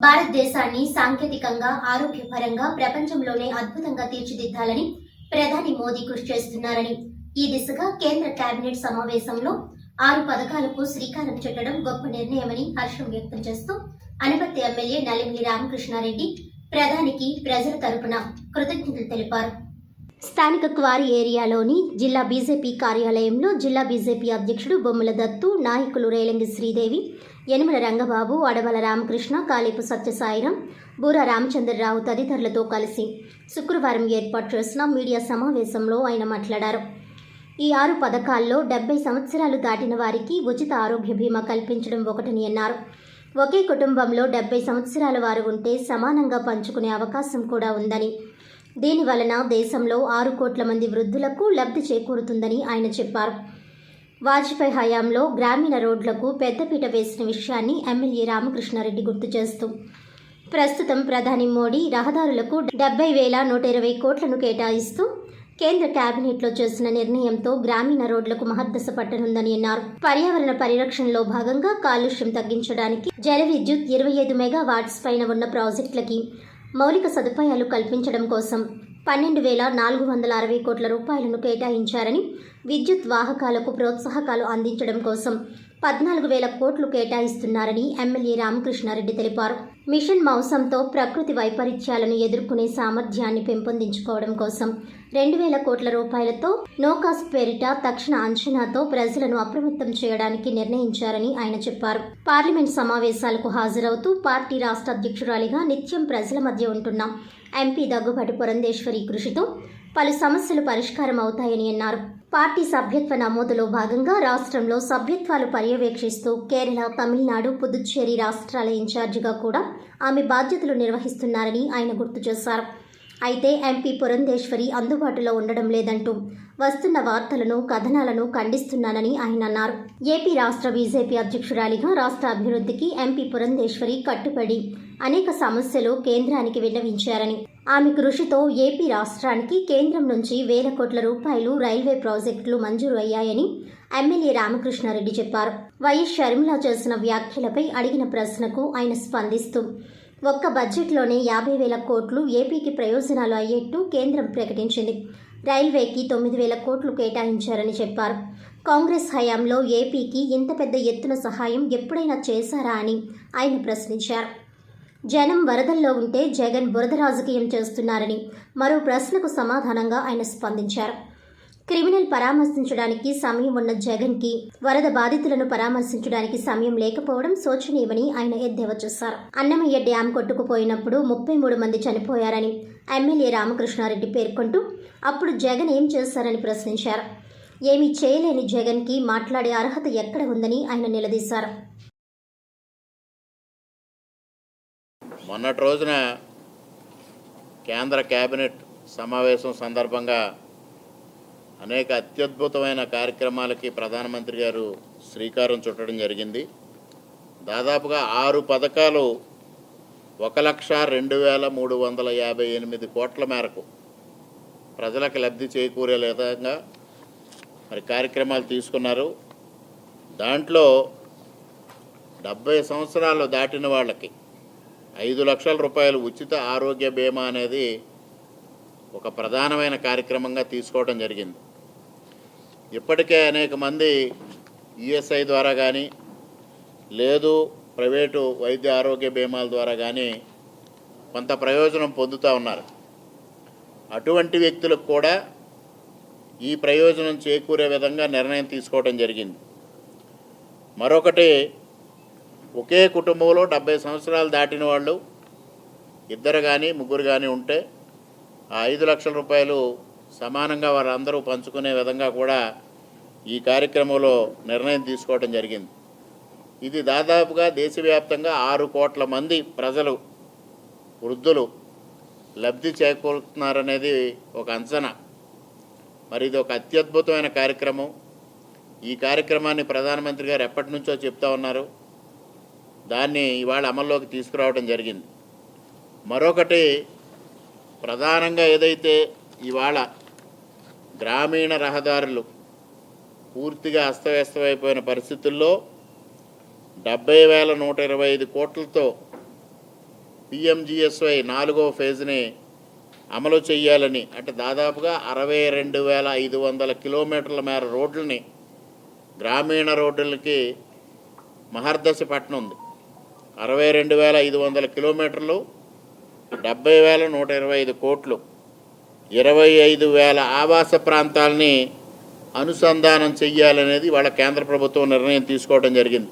భారతదేశాన్ని సాంకేతికంగా ఆరోగ్యపరంగా ప్రపంచంలోనే అద్భుతంగా తీర్చిదిద్దాలని ప్రధాని మోదీ కృషి చేస్తున్నారని. ఈ దిశగా కేంద్ర కేబినెట్ సమావేశంలో ఆరు పథకాలకు శ్రీకారం చుట్టడం గొప్ప నిర్ణయమని హర్షం వ్యక్తం చేస్తూ అనపర్తి ఎమ్మెల్యే నలిమిలి రామకృష్ణారెడ్డి ప్రధానికి ప్రజల తరపున కృతజ్ఞతలు తెలిపారు. స్థానిక క్వారీ ఏరియాలోని జిల్లా బీజేపీ కార్యాలయంలో జిల్లా బీజేపీ అధ్యక్షుడు బొమ్మల దత్తు నాయకులు రేలంగి శ్రీదేవి యనమల రంగబాబు అడవల రామకృష్ణ కాలేపు సత్యసాయిరం బూర రామచంద్రరావు తదితరులతో కలిసి శుక్రవారం ఏర్పాటు చేసిన మీడియా సమావేశంలో ఆయన మాట్లాడారు. ఈ ఆరు పథకాల్లో డెబ్బై సంవత్సరాలు దాటిన వారికి ఉచిత ఆరోగ్య బీమా కల్పించడం ఒకటని అన్నారు. ఒకే కుటుంబంలో డెబ్బై సంవత్సరాల వారు ఉంటే సమానంగా పంచుకునే అవకాశం కూడా ఉందని దీని వలన దేశంలో ఆరు కోట్ల మంది వృద్ధులకు లబ్ధి చేకూరుతుందని ఆయన చెప్పారు. వాజ్పేయి హయాంలో గ్రామీణ రోడ్లకు పెద్దపీట వేసిన విషయాన్ని ఎమ్మెల్యే రామకృష్ణారెడ్డి గుర్తు చేస్తూ ప్రస్తుతం ప్రధాని మోడీ రహదారులకు డెబ్బై వేల నూట ఇరవై కోట్లను కేటాయిస్తూ కేంద్ర కేబినెట్లో చేసిన నిర్ణయంతో గ్రామీణ రోడ్లకు మహద్దశ పట్టనుందని అన్నారు. పర్యావరణ పరిరక్షణలో భాగంగా కాలుష్యం తగ్గించడానికి జల విద్యుత్ ఇరవై ఐదు మెగావాట్స్ పైన ఉన్న ప్రాజెక్టులకి మౌలిక సదుపాయాలు కల్పించడం కోసం పన్నెండు వేల నాలుగు వందల అరవై కోట్ల రూపాయలను కేటాయించారని విద్యుత్ వాహకాలకు ప్రోత్సాహకాలు అందించడం కోసం పద్నాలుగు వేల కోట్లు కేటాయిస్తున్నారని ఎమ్మెల్యే రామకృష్ణారెడ్డి తెలిపారు. మిషన్ మౌసంతో ప్రకృతి వైపరీత్యాలను ఎదుర్కొనే సామర్థ్యాన్ని పెంపొందించుకోవడం కోసం రెండు వేల కోట్ల రూపాయలతో నోకాస్ పేరిట తక్షణ అంచనాతో ప్రజలను అప్రమత్తం చేయడానికి నిర్ణయించారని ఆయన చెప్పారు. పార్లమెంట్ సమావేశాలకు హాజరవుతూ పార్టీ రాష్ట్ర అధ్యక్షురాలిగా నిత్యం ప్రజల మధ్య ఉంటున్నాం ఎంపీ దగ్గుబాటి పురంధేశ్వరి కృషితో పలు సమస్యలు పరిష్కారం అవుతాయని అన్నారు. పార్టీ సభ్యత్వ నమోదులో భాగంగా రాష్ట్రంలో సభ్యత్వాలు పర్యవేక్షిస్తూ కేరళ తమిళనాడు పుదుచ్చేరి రాష్ట్రాల ఇన్ఛార్జిగా కూడా ఆమె బాధ్యతలు నిర్వహిస్తున్నారని ఆయన గుర్తు చేశారు. అయితే ఎంపీ పురంధేశ్వరి అందుబాటులో ఉండడం లేదంటూ వస్తున్న వార్తలను కథనాలను ఖండిస్తున్నానని ఆయన అన్నారు. ఏపీ రాష్ట్ర బీజేపీ అధ్యక్షురాలిగా రాష్ట్ర అభివృద్ధికి ఎంపీ పురంధేశ్వరి కట్టుబడి అనేక సమస్యలు కేంద్రానికి విన్నవించారని ఆమె కృషితో ఏపీ రాష్ట్రానికి కేంద్రం నుంచి వేల కోట్ల రూపాయలు రైల్వే ప్రాజెక్టులు మంజూరు అయ్యాయని ఎమ్మెల్యే రామకృష్ణారెడ్డి చెప్పారు. వైఎస్ షర్మిల చేసిన వ్యాఖ్యలపై అడిగిన ప్రశ్నకు ఆయన స్పందిస్తూ ఒక్క బడ్జెట్లోనే యాభై వేల కోట్లు ఏపీకి ప్రయోజనాలు అయ్యేట్టు కేంద్రం ప్రకటించింది. రైల్వేకి తొమ్మిది వేల కోట్లు కేటాయించారని చెప్పారు. కాంగ్రెస్ హయాంలో ఏపీకి ఇంత పెద్ద ఎత్తున సహాయం ఎప్పుడైనా చేశారా అని ఆయన ప్రశ్నించారు. జనం వరదల్లో ఉంటే జగన్ బురద రాజకీయం చేస్తున్నారని మరో ప్రశ్నకు సమాధానంగా ఆయన స్పందించారు. క్రిమినల్ పరామర్శించడానికి సమయం ఉన్న జగన్కి వరద బాధితులను పరామర్శించడానికి సమయం లేకపోవడం శోచనీయమని ఆయన ఎద్దేవా చేశారు. అన్నమయ్య డ్యాం కొట్టుకుపోయినప్పుడు ముప్పై మూడు మంది చనిపోయారని ఎమ్మెల్యే రామకృష్ణారెడ్డి పేర్కొంటూ అప్పుడు జగన్ ఏం చేశారని ప్రశ్నించారు. ఏమీ చేయలేని జగన్కి మాట్లాడే అర్హత ఎక్కడ ఉందని ఆయన నిలదీశారు. మొన్నటి రోజున కేంద్ర కేబినెట్ సమావేశం సందర్భంగా అనేక అత్యద్భుతమైన కార్యక్రమాలకి ప్రధానమంత్రి గారు శ్రీకారం చుట్టడం జరిగింది. దాదాపుగా ఆరు పథకాలు ఒక లక్ష రెండు వేల మూడు వందల యాభై ఎనిమిది కోట్ల మేరకు ప్రజలకు లబ్ధి చేకూరే విధంగా మరి కార్యక్రమాలు తీసుకున్నారు. దాంట్లో డెబ్బై సంవత్సరాలు దాటిన వాళ్ళకి ఐదు లక్షల రూపాయలు ఉచిత ఆరోగ్య బీమా అనేది ఒక ప్రధానమైన కార్యక్రమంగా తీసుకోవడం జరిగింది. ఇప్పటికే అనేక మంది ఈఎస్ఐ ద్వారా కానీ లేదు ప్రైవేటు వైద్య ఆరోగ్య బీమాల ద్వారా కానీ కొంత ప్రయోజనం పొందుతూ ఉన్నారు. అటువంటి వ్యక్తులకు కూడా ఈ ప్రయోజనం చేకూరే విధంగా నిర్ణయం తీసుకోవడం జరిగింది. మరొకటి ఒకే కుటుంబంలో డెబ్బై సంవత్సరాలు దాటిన వాళ్ళు ఇద్దరు కానీ ముగ్గురు కానీ ఉంటే ఆ ఐదు లక్షల రూపాయలు సమానంగా వారందరూ పంచుకునే విధంగా కూడా ఈ కార్యక్రమంలో నిర్ణయం తీసుకోవడం జరిగింది. ఇది దాదాపుగా దేశవ్యాప్తంగా ఆరు కోట్ల మంది ప్రజలు వృద్ధులు లబ్ధి చేకూరుతున్నారనేది ఒక అంచనా. మరి ఇది ఒక అత్యద్భుతమైన కార్యక్రమం. ఈ కార్యక్రమాన్ని ప్రధానమంత్రి గారు ఎప్పటి నుంచో చెప్తా ఉన్నారు. దాన్ని ఇవాళ అమల్లోకి తీసుకురావడం జరిగింది. మరొకటి ప్రధానంగా ఏదైతే ఇవాళ గ్రామీణ రహదారులు పూర్తిగా అస్తవ్యస్తమైపోయిన పరిస్థితుల్లో డెబ్బై వేల నూట ఇరవై ఐదు కోట్లతో పిఎంజిఎస్వై నాలుగో ఫేజ్ని అమలు చేయాలని అంటే దాదాపుగా అరవై రెండు వేల ఐదు వందల కిలోమీటర్ల మేర రోడ్లని గ్రామీణ రోడ్లకి మహర్దశ పట్టణం ఉంది. అరవై రెండు వేల ఐదు వందల కిలోమీటర్లు డెబ్బై వేల నూట ఇరవై ఐదు కోట్లు ఇరవై ఐదు వేల ఆవాస ప్రాంతాలని అనుసంధానం చెయ్యాలనేది వాళ్ళ కేంద్ర ప్రభుత్వం నిర్ణయం తీసుకోవడం జరిగింది.